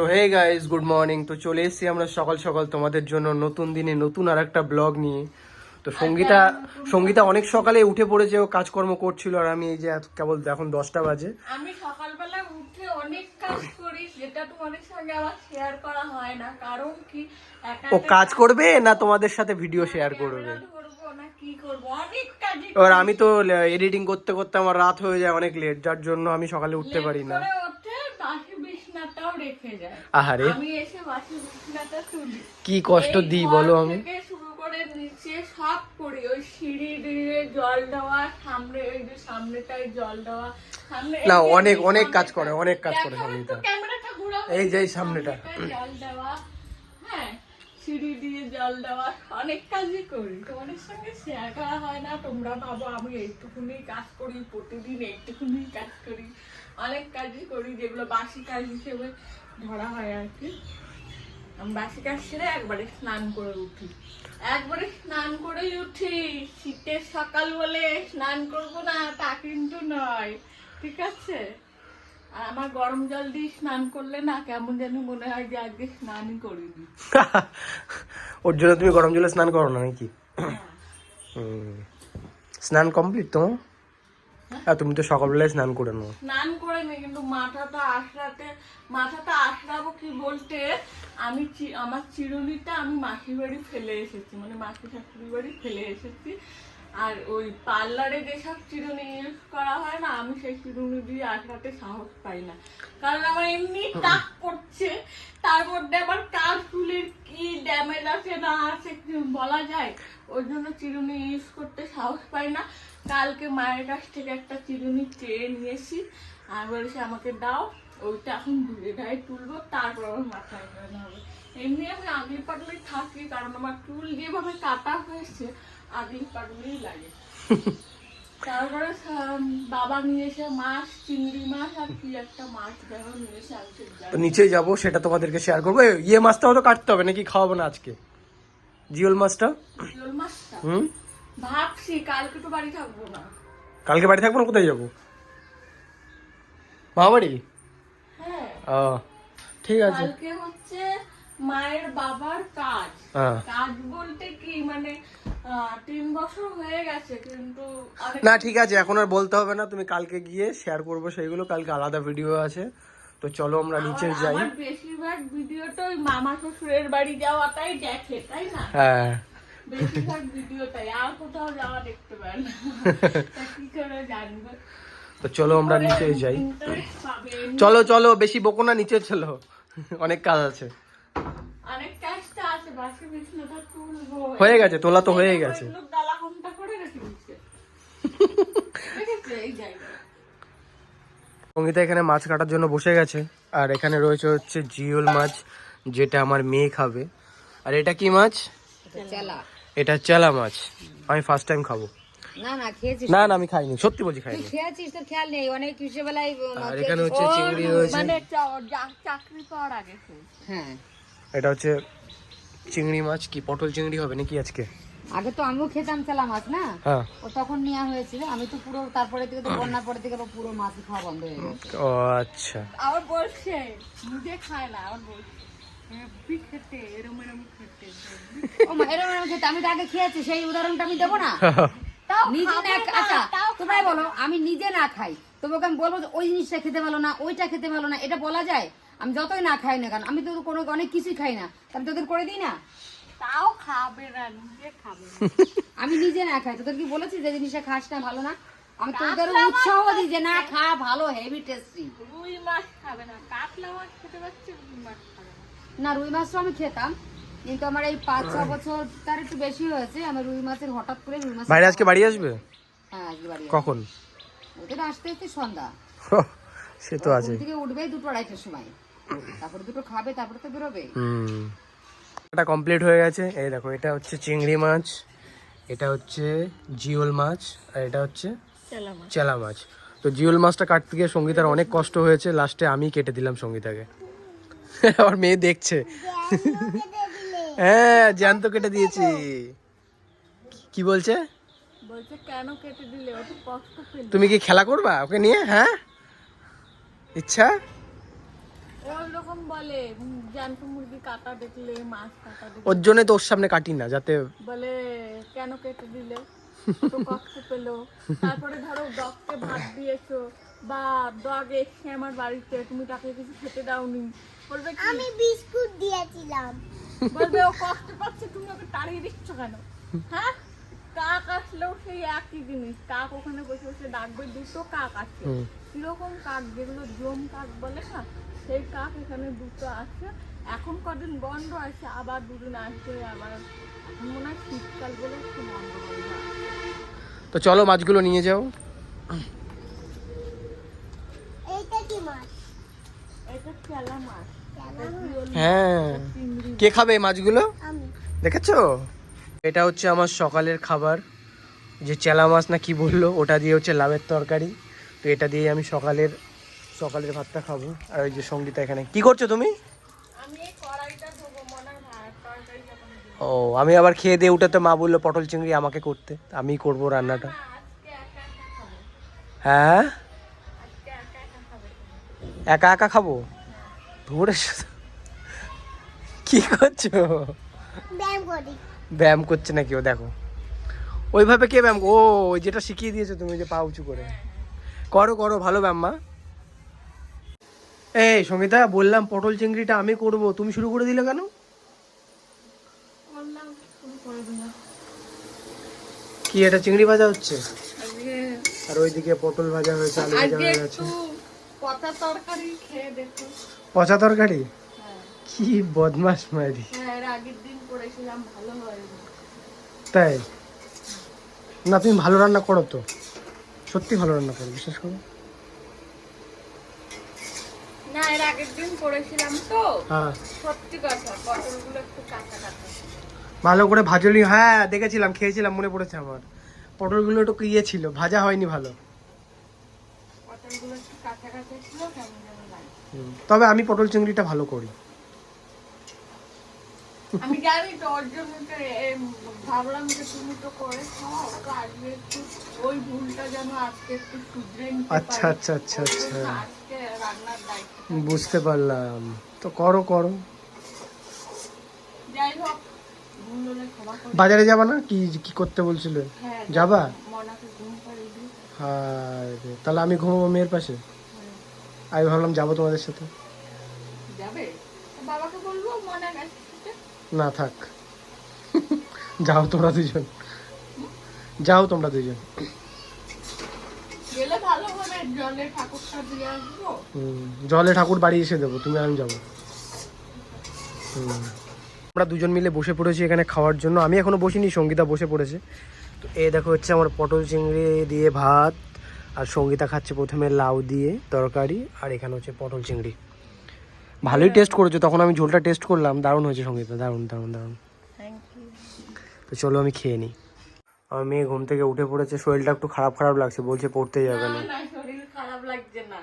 তো hey guys good morning তো চলে এসেছি আমরা সকাল সকাল তোমাদের জন্য নতুন দিনে নতুন আর একটা ব্লগ নিয়ে। তো সঙ্গীতা সঙ্গীতা অনেক সকালে উঠে পড়েছে ও কাজকর্ম করছিল আর আমি এই যে কেবল এখন দশটা বাজে। আমি সকালবেলা উঠে অনেক কাজ করি যেটা তোমাদের সঙ্গে আমার শেয়ার করা হয় না। কারণ কি? ও কাজ করবে না তোমাদের সাথে ভিডিও শেয়ার করবে? এবার আমি তো এডিটিং করতে করতে আমার রাত হয়ে যায় অনেক লেট যার জন্য আমি সকালে উঠতে পারি না। বিছনাটাও রেখে যায়। আহারে। আমি এসে বাসি বিছনাটা তুলি। কি কষ্ট দিই বলো আমি। শুরু করে নিচে সব করি। ওই সিঁড়ি দিয়ে জল দেওয়া সামনে ওই যে সামনেটায় জল দেওয়া সামনে না, অনেক- অনেক কাজ করে, অনেক কাজ করে ক্যামেরাটা ঘোরাও। এই যে সামনেটা। জল দেওয়া। হ্যাঁ সিঁড়ি দিয়ে জল দেওয়া অনেক কাজই করি। তোমাদের সঙ্গে শেয়ার করা হয় না তোমরা ভাবো আমি এইটুকুনি কাজ করি প্রতিদিন এইটুকুনি কাজ করি। অনেক কাজই করি যেগুলো বাসি কাজ হিসেবে ধরা হয় আর কি। আমি বাসি কাজ সেরে একবারে স্নান করে উঠি। একবারে স্নান করেই উঠি শীতের সকাল বলে স্নান করব না তা কিন্তু নয় ঠিক আছে? আর আমার গরম জল দিয়ে স্নান করলে না কেমন যেন মনে হয় যে আজকে স্নানই করিনি। ওর জন্য তুমি গরম জলে স্নান করো না নাকি? হুম। স্নান কমপ্লিট তোমার? আর তুমি তো সকালবেলায় স্নান করে নাও। স্নান করে নি, কিন্তু মাথাটা আশড়াতে, মাথাটা আশড়াবো কি বলতে? আমি আমার চিরুনিটা আমি মাসির বাড়ি ফেলে এসেছি মানে মাসি শাশুড়ি বাড়ি ফেলে এসেছি। আর ওই পার্লারে যেসব চিরুনি ইউজ করা হয় না, আমি সেই চিরুনি দিয়ে আশড়াতে সাহস পাই না। কারণ আমার এমনি টাক করছে, তার মধ্যে আবার কার চুলের কি ড্যামেজ আছে না আছে বলা যায় ওই জন্য চিরুনি ইউজ করতে সাহস পাই না। কালকে মায়ের কাছ থেকে একটা চিরুনি চেয়ে নিয়েছি, আর বলেছে আমাকে দাও, ওইটা এখন ধুয়ে ধায় তুলবো, তারপর আমার মাথায় হবে। এমনি আমি আগের পাগলেই থাকি কারণ আমার চুল যেভাবে কাটা হয়েছে আগের পাগলেই লাগে। তারপরে বাবা নিয়ে এসে মাছ চিংড়ি মাছ আর কি একটা মাছ যেন নিয়ে এসে তো নিচে যাব সেটা তোমাদেরকে শেয়ার করব। এই ইয়ে মাছটাও তো কাটতে হবে নাকি খাওয়াবো না আজকে? জিওল মাছটা? জিওল মাছটা? হুম? ভাবছি কালকে তো বাড়ি থাকব না। কালকে বাড়ি থাকব না কোথায় যাব? মা বাড়ি হ্যাঁ। ও ঠিক আছে। কালকে হচ্ছে মায়ের বাবার কাজ। হ্যাঁ। কাজ বলতে কি? মানে তিন বছর হয়ে গেছে কিন্তু না ঠিক আছে এখন আর বলতে হবে না তুমি কালকে গিয়ে শেয়ার করব সেইগুলো কালকে আলাদা ভিডিও আছে। তো চলো আমরা নিচে যাই। বেশিরভাগ ভিডিওটা ওই মামা শ্বশুরের বাড়ি যাওয়াটাই দেখে তাই না? হ্যাঁ। বেশিরভাগ ভিডিওটাই আর কোথাও যাওয়া দেখতে পারে না। কি করে জানবে? তো চলো আমরা নিচে যাই। চলো চলো বেশি বকো না নিচে চলো। অনেক কাজ আছে অনেক কাজটা আছে বাসি বিছনাটা তুলবো হয়ে গেছে তোলা তো হয়ে গেছে। সঙ্গীতা এখানে মাছ কাটার জন্য বসে গেছে আর এখানে রয়েছে হচ্ছে জিওল মাছ যেটা আমার মেয়ে খাবে। আর এটা কি মাছ? এটা চেলা। মাছ। আমি ফার্স্ট টাইম খাব। না না খেয়েছিস না না আমি খাইনি সত্যি বলছি খাইনি। খেয়েছিস তোর খেয়াল নেই। অনেক আর এখানে হচ্ছে চিংড়ি রয়েছে। মানে চাকরি পাওয়ার আগে হ্যাঁ। এটা হচ্ছে চিংড়ি মাছ কি? পটল চিংড়ি হবে নাকি আজকে? আগে তো আমিও খেতাম চেলা মাছ না? হ্যাঁ। ও তখন নেওয়া হয়েছিল। আমি তো পুরো তারপরে থেকে তো বন্যার পরে থেকে পুরো মাছ খাওয়া বন্ধ হয়ে গেছে। ও আচ্ছা। আবার বলছে নিজে খায় না আবার বলছে হেব্বি খেতে এরম এরম খেতে ও মা এরকম এরকম খেতে আমি তো আগে খেয়েছি সেই উদাহরণটা আমি দেবো না? তাও নিজে না খাবে না, আচ্ছা তাও তোমরাই বলো আমি নিজে না খাই। তবে ওকে আমি বলব যে ওই জিনিসটা খেতে ভালো না ওইটা খেতে ভালো না এটা বলা যায়? আমি যতই না খাই না কেন আমি তো কোনো অনেক কিছুই খাই না। আমি তোদের করে দিই না? তাও খাবে না নিজে খাবে আমি নিজে না খাই। তোদের কি বলেছি যে জিনিসটা খাস না ভালো না? আমি তোদের উৎসাহ দিই যে না খা ভালো হেভি টেস্টি রুই মাছ খাবে না। কাতলা মাছ খেতে পারছে রুই মাছ খাবে না। রুই মাছটা আমি খেতাম। কিন্তু আমার এই পাঁচ ছ বছর তার একটু বেশি হয়েছে। আমার রুই মাছের হঠাৎ করে রুই মাছ বাইরে আজকে বাড়ি আসবে? হ্যাঁ আজকে বাড়ি কখন? ওদের আসতে আসতে সন্ধ্যা। সে তো আছে। থেকে উঠবেই দুটো আড়াইটার সময়। তারপরে দুটো খাবে তারপরে তো বেরোবে। হুম। এটা কমপ্লিট হয়ে গেছে। এই দেখো এটা হচ্ছে চিংড়ি মাছ এটা হচ্ছে জিওল মাছ আর এটা হচ্ছে চলা মাছ। চেলা মাছ। তো জিওল মাছটা কাটতে গিয়ে সঙ্গীতার অনেক কষ্ট হয়েছে লাস্টে আমি কেটে দিলাম সঙ্গীতাকে। আমার মেয়ে দেখছে। হ্যাঁ জ্যান্ত কেটে দিয়েছি। কি বলছে? বলছে কেন কেটে দিলে? অত কষ্ট পেল। তুমি কি খেলা করবা? ওকে নিয়ে? হ্যাঁ? ইচ্ছা? ওরকম বলে জ্যান্ত মুরগি কাটা দেখলে মাছ কাটা দেখলে। ওর জন্য তো ওর সামনে কাটি না যাতে বলে কেন কেটে দিলে? তো কষ্ট পেল। তারপরে ধরো ডগকে ভাত দিয়েছ বা ডগ এসছে আমার বাড়িতে তুমি তাকে কিছু খেতে দাওনি। বলবে আমি বিস্কুট দিয়েছিলাম। বলবে ও কষ্ট পাচ্ছে তুমি ওকে তাড়িয়ে দিচ্ছ কেন? হ্যাঁ? কাক আসলেও সেই একই জিনিস। কাক ওখানে বসে বসে ডাকবে দুটো কাক আছে। কীরকম কাক? যেগুলো জম কাক বলে না? সেই কাক এখানে দুটো আছে। এখন কদিন বন্ধ আছে আবার দুদিন আসছে আবার এখন মনে হয় শীতকাল বলে একটু বন্ধ বন্ধ তো চলো মাছগুলো নিয়ে যাও? হ্যাঁ। কে খাবে এই মাছগুলো? দেখেছ? এটা হচ্ছে আমার সকালের খাবার। যে চেলা মাছ না কি বলল ওটা দিয়ে হচ্ছে লাভের তরকারি। তো এটা দিয়ে আমি সকালের সকালের ভাতটা খাব। আর ওই যে সঙ্গীতা এখানে। কি করছ তুমি? মনে হয়। ও আমি আবার খেয়ে দিয়ে উঠাতে মা বলল পটল চিংড়ি আমাকে করতে। আমি করব রান্নাটা। না, আজকে একা একা খাব? হ্যাঁ? একা একা খাবে একা একা খাব? ধরে কি করছ? ব্যায়াম করছে নাকি ও? দেখো। ওইভাবে কে ব্যায়াম ও ওই যেটা শিখিয়ে দিয়েছ তুমি যে পা উঁচু করে। করো করো ভালো ব্যায়াম মা। এই সঙ্গীতা বললাম পটল চিংড়িটা আমি করব। তুমি শুরু করে দিলে কেন? কি এটা চিংড়ি ভাজা হচ্ছে? আর ওইদিকে পটল ভাজা হয়েছে আলু ভাজা হয়ে গেছে। পচা তরকারি খেয়ে দেখো। পচা তরকারি? হ্যাঁ। কি বদমাস মারি হ্যাঁ এর আগের দিন করেছিলাম ভালো হয়নি। তাই? না তুমি ভালো রান্না করো তো। সত্যি ভালো রান্না করো বিশেষ করে। না এর আগের দিন করেছিলাম তো। হ্যাঁ। সত্যি কথা পটলগুলো একটু কাঁচা কাঁচা। ভালো করে ভাজলি হ্যাঁ দেখেছিলাম খেয়েছিলাম মনে পড়েছে আমার। পটলগুলো একটু ইয়ে ছিল ভাজা হয়নি ভালো। পটলগুলো একটু কাঁচা কাঁচা ছিল কেমন যেন লাগে। হুম। তবে আমি পটল চিংড়িটা ভালো করি। আমি জানি তো ওর জন্য ভাবলাম যে তুমি তো করে খাও আজকে একটু ওই ভুলটা যেন আজকে একটু শুধরে আচ্ছা, আচ্ছা, আচ্ছা, আচ্ছা। আজকে রান্নার দায়িত্ব বুঝতে পারলাম। তো করো করো। যাই হোক বাজারে যাবা না? কি কি করতে বলছিলে? হ্যাঁ যাবা? হায় তাহলে আমি ঘুমাবো মেয়ের পাশে? আমি ভাবলাম যাব তোমাদের সাথে যাবে তো বাবাকে বলব মনে গেছে না থাক। যাও তোমরা দুজন। যাও তোমরা দুজন। জলে ঠাকুর বাড়ি এসে দেবো তুমি আমি যাব। হুম। আমরা দুজন মিলে বসে পড়েছি এখানে খাওয়ার জন্য। আমি এখনও বসিনি সঙ্গীতা বসে পড়েছে। তো এ দেখো হচ্ছে আমার পটল চিংড়ি দিয়ে ভাত আর সঙ্গীতা খাচ্ছে প্রথমে লাউ দিয়ে তরকারি আর এখানে হচ্ছে পটল চিংড়ি। ভালোই টেস্ট করেছ তখন আমি ঝোলটা টেস্ট করলাম দারুণ হয়েছে সঙ্গীতা দারুণ দারুণ দারুণ। তো চলো আমি খেয়ে নিই আমার মেয়ে ঘুম থেকে উঠে পড়েছে শরীরটা একটু খারাপ খারাপ লাগছে বলছে পড়তে যাবে না। শরীর খারাপ লাগছে না।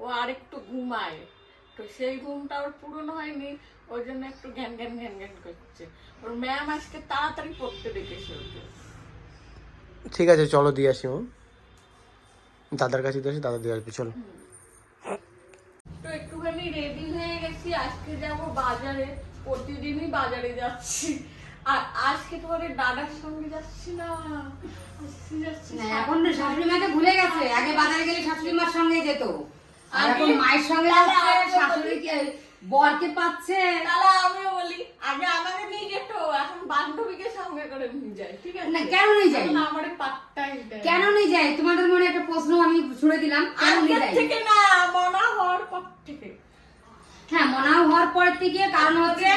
ও আরেকটু ঘুমায়। তো সেই ঘুমটা ওর পূরণ হয়নি ওই জন্য একটু ঘ্যান ঘ্যান ঘ্যান ঘ্যান করছে। ওর ম্যাম আজকে তাড়াতাড়ি পড়তে ডেকেছে ওকে। ঠিক আছে চলো দিয়ে আসি ও দাদার কাছে দিয়ে আসি দাদা দিয়ে আসবে চলো। একটুখানি রেডি হয়ে গেছি। আজকে যাব বাজারে। প্রতিদিনই বাজারে যাচ্ছি। আর আজকে তোমাদের দাদার সঙ্গে যাচ্ছি না। এখন শাশুড়ি মাকে ভুলে গেছে। আগে বাজারে গেলে শাশুড়ি মার সঙ্গে যেত। আর এখন মায়ের সঙ্গে শাশুড়ি বরকে পাচ্ছে তাহলে আমিও বলি আগে আমাকে নিয়ে যেত এখন বান্ধবীকে সঙ্গে করে নিয়ে যায় ঠিক আছে? না, কেন নিয়ে? এখন আমার পাত্তাই কেন নিয়ে যায় তোমাদের মনে একটা প্রশ্ন আমি ছুড়ে দিলাম কেন নিয়ে যায় থেকে না মনা হওয়ার পর থেকে। হ্যাঁ মনা হওয়ার পর থেকে কারণ হচ্ছে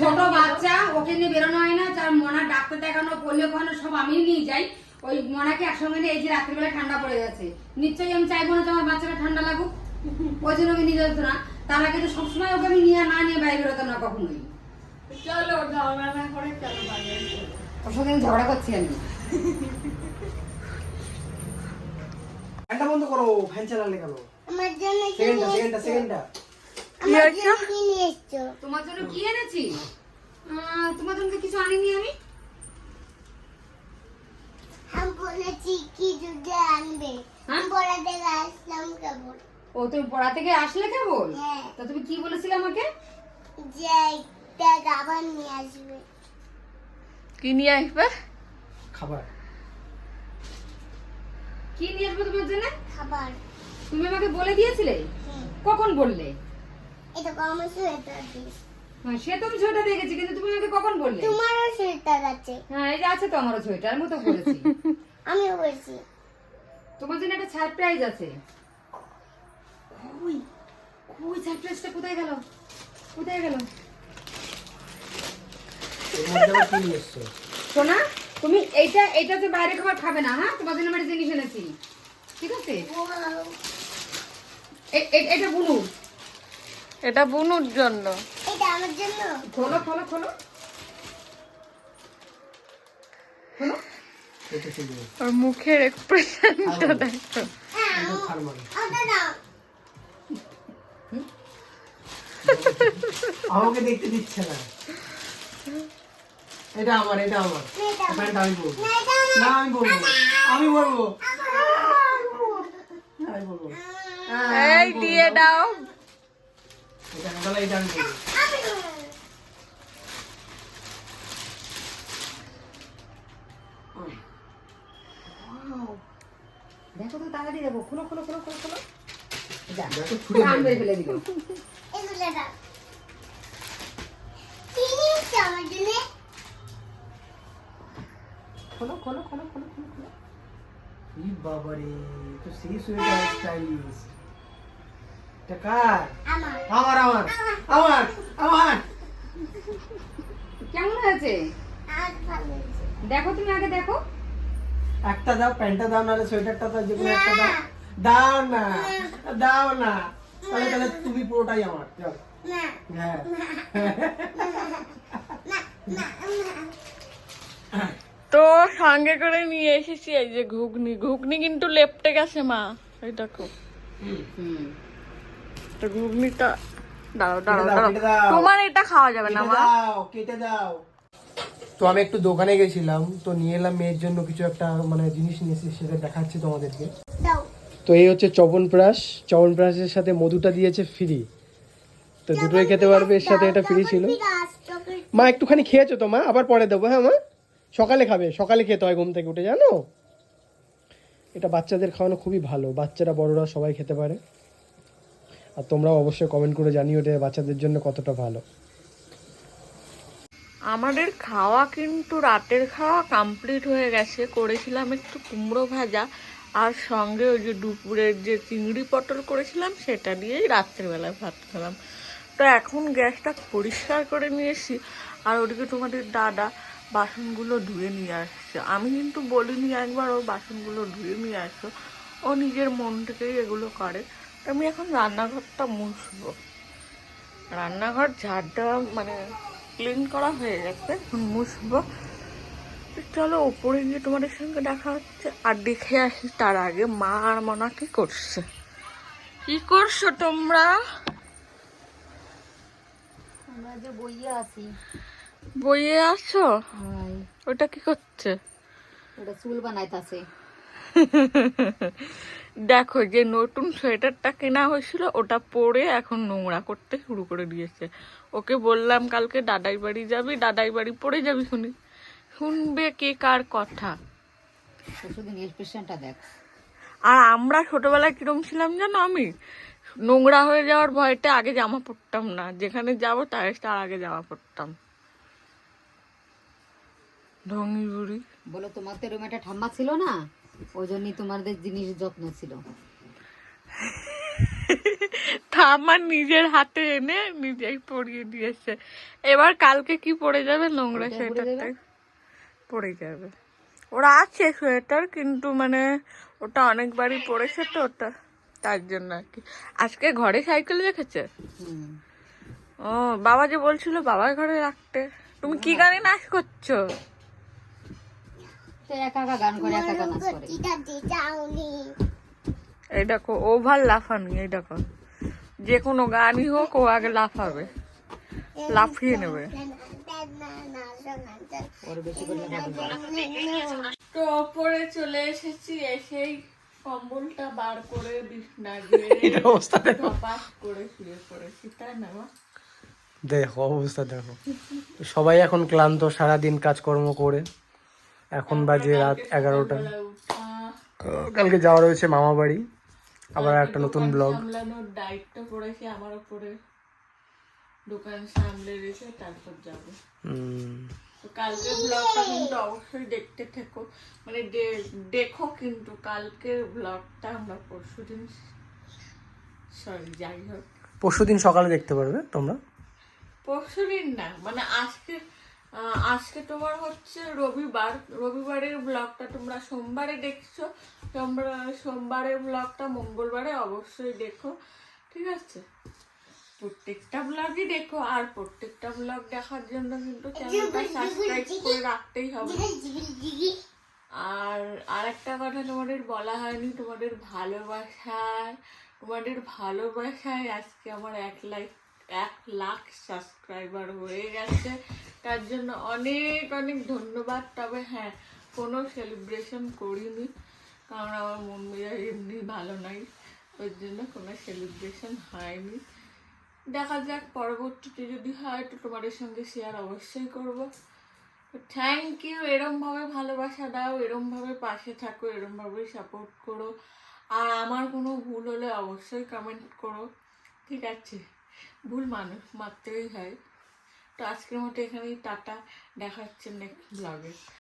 ছোট বাচ্চা ওকে নিয়ে বেরোনো হয় না তার মনা ডাক্তার দেখানো পোলিও খাওয়ানো সব আমি নিয়ে যাই। ওই মনাকে একসঙ্গে নিয়ে এই যে রাত্রিবেলা ঠান্ডা পড়ে যাচ্ছে নিশ্চয়ই আমি চাইব না যে আমার বাচ্চাটা ঠান্ডা লাগুক। ওই জন্য আমি নিয়ে যেত না। তার আগে তো সবসময় ওকে আমি নিয়ে না নিয়ে বাইরে বেরোতাম না কখনোই। চলো ঝগড়া না করে চলো বাজারে ওর সঙ্গে আমি ঝগড়া করছি আমি। ফ্যানটা বন্ধ করো ফ্যান চালালে কেন? আমার জন্য কি সেকেন্ডটা সেকেন্ডটা সেকেন্ডটা আমার জন্য কি নিয়ে এসছো? তোমার জন্য কি এনেছি? তোমার জন্য কিছু আনিনি আমি। বলেছি কি আনবে। হ্যাঁ? কেবল ও তুমি পড়া থেকে আসলে কেবল? হ্যাঁ। তা তুমি কি বলেছিলে আমাকে? যে একটা গাবার নিয়ে আসবে। কি নিয়ে আসবে? খাবার। কি নিয়ে আসবে তোমার জন্য? খাবার। তুমি আমাকে বলে দিয়েছিলে? কখন বললে? এটা কমন সোয়েটার হ্যাঁ সে তো আমি সোয়েটার দেখেছি কিন্তু তুমি আমাকে কখন বললে? তোমারও সোয়েটার আছে। হ্যাঁ এই যে আছে তো আমারও সোয়েটার আমি তো বলেছি। আমিও বলছি। তোমার জন্য একটা সারপ্রাইজ আছে। ওই ওই সারপ্রাইজটা কোথায় গেল? কোথায় গেল? সোনা তুমি এইটা এইটা তো বাইরে খাবার খাবে না হ্যাঁ? তোমার জন্য একটা জিনিস এনেছি ঠিক আছে? এটা বুনু এটা বুনুর জন্য। এটা আমার জন্য। খোলো খোলো খোলো। ওর মুখের এক্সপ্রেশনটা দেখো এটা থার্মাল ওটা দাও আমাকে দেখতে দিচ্ছে না। এটা আমার এটা আমার। প্যান্ট আমি বলব। না। না আমি বলব আমি বলব। আমি বলব। হ্যাঁ, এই দিয়ে দাও। এটা তাহলে এটা আমি বলব। দেখো তো তাড়াতাড়ি দেখো। খোলো খোলো খোলো খোলো খোলো। খোলো খোলো খোলো খোলো খোলো খোলো। ই বাবারে তো সেই সোয়েটার স্টাইলিশ এটা আমার। আমার আমার। আমার আমার। কেমন হয়েছে? আর ভালো হয়েছে। দেখো তুমি আগে দেখো। একটা দাও প্যান্টটা দাও নাহলে সোয়েটারটা দাও যে একটা দাও। দাও না দাও না। তাহলে তাহলে তুমি পুরোটাই আমার। চল। হ্যাঁ। না। না। তো সঙ্গে করে নিয়ে এসেছি এই যে ঘুগনি। ঘুগনি কিন্তু লেপটে গেছে মা। এই দেখো। তো ঘুগনিটা দাঁড়াও দাঁড়াও দাও, দাও। তোমার এটা খাওয়া যাবে না মা। কেটে দাও। তো আমি একটু দোকানে গেছিলাম তো নিয়ে এলাম মেয়ের জন্য কিছু একটা মানে জিনিস নিয়ে এসেছি সেটা দেখাচ্ছি তোমাদেরকে। দাও। তো এই হচ্ছে চবনপ্রাশ চবনপ্রাশের সাথে মধুটা দিয়েছে ফ্রি তো দুটোই খেতে পারবে এর সাথে এটা ফ্রি ছিল। মা একটুখানি খেয়েছো তো মা? আবার পরে দেবো হ্যাঁ মা? সকালে খাবে সকালে খেতে হয় ঘুম থেকে উঠে জানো? এটা বাচ্চাদের খাওয়ানো খুবই ভালো। বাচ্চারা বড়রা সবাই খেতে পারে। আর তোমরাও অবশ্যই কমেন্ট করে জানিও এটা বাচ্চাদের জন্য কতটা ভালো। আমাদের খাওয়া কিন্তু রাতের খাওয়া কমপ্লিট হয়ে গেছে। করেছিলাম একটু কুমড়ো ভাজা। আর সঙ্গে ওই যে দুপুরের যে চিংড়ি পটল করেছিলাম, সেটা দিয়েই রাত্রেবেলায় ভাত খেলাম। তো এখন গ্যাসটা পরিষ্কার করে নিয়েছি, আর ওদিকে তোমাদের দাদা বাসনগুলো ধুয়ে নিয়ে আসছে। আমি কিন্তু বলিনি একবার ওর বাসনগুলো ধুয়ে নিয়ে আসো, ও নিজের মন থেকেই এগুলো করে। তো আমি এখন রান্নাঘরটা মুছবো। রান্নাঘর ঝাড়টা মানে ক্লিন করা হয়ে গেছে, এখন মুছবো। চলো ওপরে গিয়ে তোমাদের সঙ্গে দেখা হচ্ছে। আর দেখে আসি তার আগে মা আর মনা কি করছে। কি করছ তোমরা? আমরা যে বইয়ে আছি। বইয়ে আছো? হাই ওটা কি করছে? ওটা চুল বানাইতাছে। দেখো যে নতুন সোয়েটারটা কেনা হয়েছিল ওটা পরে এখন নোংরা করতে শুরু করে দিয়েছে। ওকে বললাম কালকে দাদাই বাড়ি যাবি দাদাই বাড়ি পরে যাবি শুনি শুনবে কে কার কথা। এক্সপ্রেশনটা দেখ। আর আমরা ছোটবেলায় কিরম ছিলাম জানো আমি? নোংরা হয়ে যাওয়ার ভয়তে আগে জামা পরতাম না। যেখানে যাব তার তার আগে জামা পরতাম। ঢঙ্গি বুড়ি। বলো তোমার তো এরকম একটা ঠাম্মা ছিল না? ওই জন্যই তোমাদের জিনিস যত্ন ছিল। আমার নিজের হাতে এনে নিজেই পরিয়ে দিয়েছে। এবার কালকে কি পরে যাবে নোংরা ওটাই সোয়েটারটা যাবে? ওরা আছে সোয়েটার কিন্তু মানে ওটা অনেকবারই পড়েছে তো ওটা তার জন্য আর কি। আজকে ঘরে সাইকেল রেখেছে? ও বাবা যে বলছিল বাবার ঘরে রাখতে। তুমি কি গানে নাচ করছ? এই দেখো ওভার লাফানি এই দেখো। যে কোনো গানই হোক ও আগে লাফাবে। লাফিয়ে নেবে। তো ওপরে চলে এসেছি এসেই কম্বলটা বার করে বিছনা দিয়ে অবস্থা দেখো। করে শুয়ে পড়েছি তাই না দেখো অবস্থা দেখো। সবাই এখন ক্লান্ত সারাদিন কাজকর্ম করে। এখন বাজে রাত এগারোটা। কালকে যাওয়া রয়েছে মামা বাড়ি আবার একটা নতুন ব্লগ। দায়িত্ব পড়েছে আমার উপরে দোকান সামলে রেখে তারপর যাব। তো কালকে ব্লগটা কিন্তু অবশ্যই দেখতে থেকো। মানে দেখো কিন্তু কালকের ব্লগটা আমরা পরশুদিন সরি যাই হোক। পরশু দিন সকালে দেখতে পারবে তোমরা? পরশুদিন না মানে আজকে আজকে তোমার হচ্ছে রবিবার। রবিবারের ব্লগটা তোমরা সোমবারে দেখছ। তোমরা সোমবারের ব্লগটা মঙ্গলবারে অবশ্যই দেখো। ঠিক আছে? প্রত্যেকটা ব্লগই দেখো আর প্রত্যেকটা ব্লগ দেখার জন্য কিন্তু চ্যানেলটা সাবস্ক্রাইব করে রাখতেই হবে। আর আরেকটা কথা তোমাদের বলা হয়নি তোমাদের ভালোবাসায় তোমাদের ভালোবাসায় আজকে আমার এক লাইক এক লাখ সাবস্ক্রাইবার হয়ে গেছে। তার জন্য অনেক অনেক ধন্যবাদ। তবে হ্যাঁ কোনো সেলিব্রেশন করিনি কারণ আমার মন মেজাজ এমনি ভালো নাই। ওই জন্য কোনো সেলিব্রেশন হয়নি। দেখা যাক, পরবর্তীতে যদি হয়, তো তোমাদের সঙ্গে শেয়ার অবশ্যই করব। থ্যাংক ইউ এরমভাবে ভালোবাসা দাও, এরমভাবে পাশে থাকো, এরমভাবে সাপোর্ট করো। আর আমার কোনো ভুল হলে অবশ্যই কমেন্ট করো, ঠিক আছে? ভুল মানুষ মারতেই হয়। তো আজকের মতো এখানেই, টাটা দেখাচ্ছে নেক্সট ব্লগে